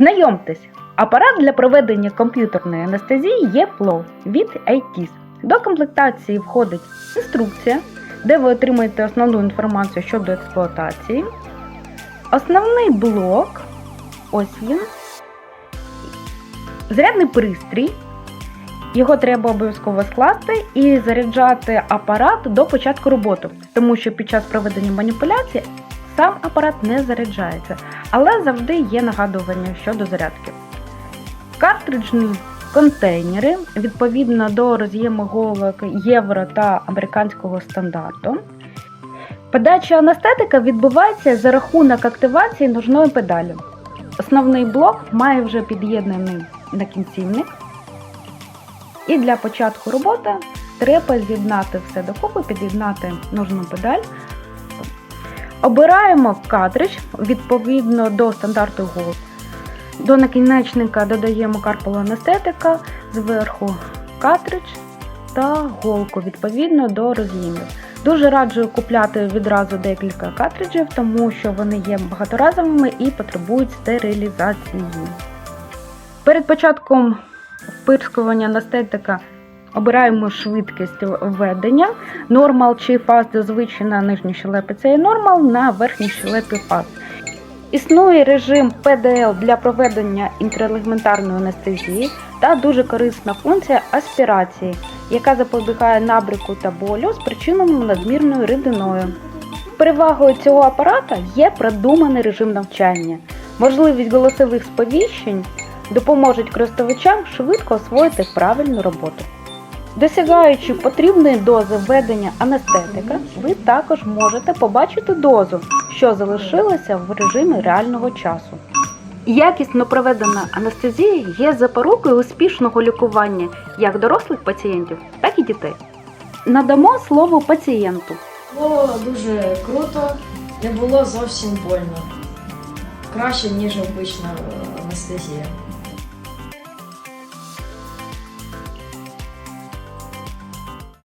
Знайомтесь, апарат для проведення комп'ютерної анестезії є плов від ITIS. До комплектації входить інструкція, де ви отримаєте основну інформацію щодо експлуатації. Основний блок, ось він, зарядний пристрій. Його треба обов'язково скласти і заряджати апарат до початку роботи, тому що під час проведення маніпуляцій сам апарат не заряджається, але завжди є нагадування щодо зарядки. Картриджні контейнери відповідно до роз'єму голок євро та американського стандарту. Подача анестетика відбувається за рахунок активації ножної педалі. Основний блок має вже під'єднаний накінцівник. І для початку роботи треба з'єднати все докупи, під'єднати ножну педаль. Обираємо картридж відповідно до стандарту голос. До накінечника додаємо карпулу анестетика, зверху картридж та голку відповідно до роз'ємів. Дуже раджу купляти відразу декілька картриджів, тому що вони є багаторазовими і потребують стерилізації. Перед початком впирскування анестетика обираємо швидкість введення. Нормал чи фаз зазвичай на нижній щелепі це є нормал, на верхній щелепі фаз. Існує режим PDL для проведення інтралегментарної анестезії та дуже корисна функція аспірації, яка запобігає набрику та болю, спричиненому надмірною рідиною. Перевагою цього апарата є продуманий режим навчання. Можливість голосових сповіщень допоможуть користувачам швидко освоїти правильну роботу. Досягаючи потрібної дози введення анестетика, ви також можете побачити дозу, що залишилася в режимі реального часу. Якісно проведена анестезія є запорукою успішного лікування як дорослих пацієнтів, так і дітей. Надамо слово пацієнту. Було дуже круто, не було зовсім больно. Краще, ніж обична анестезія.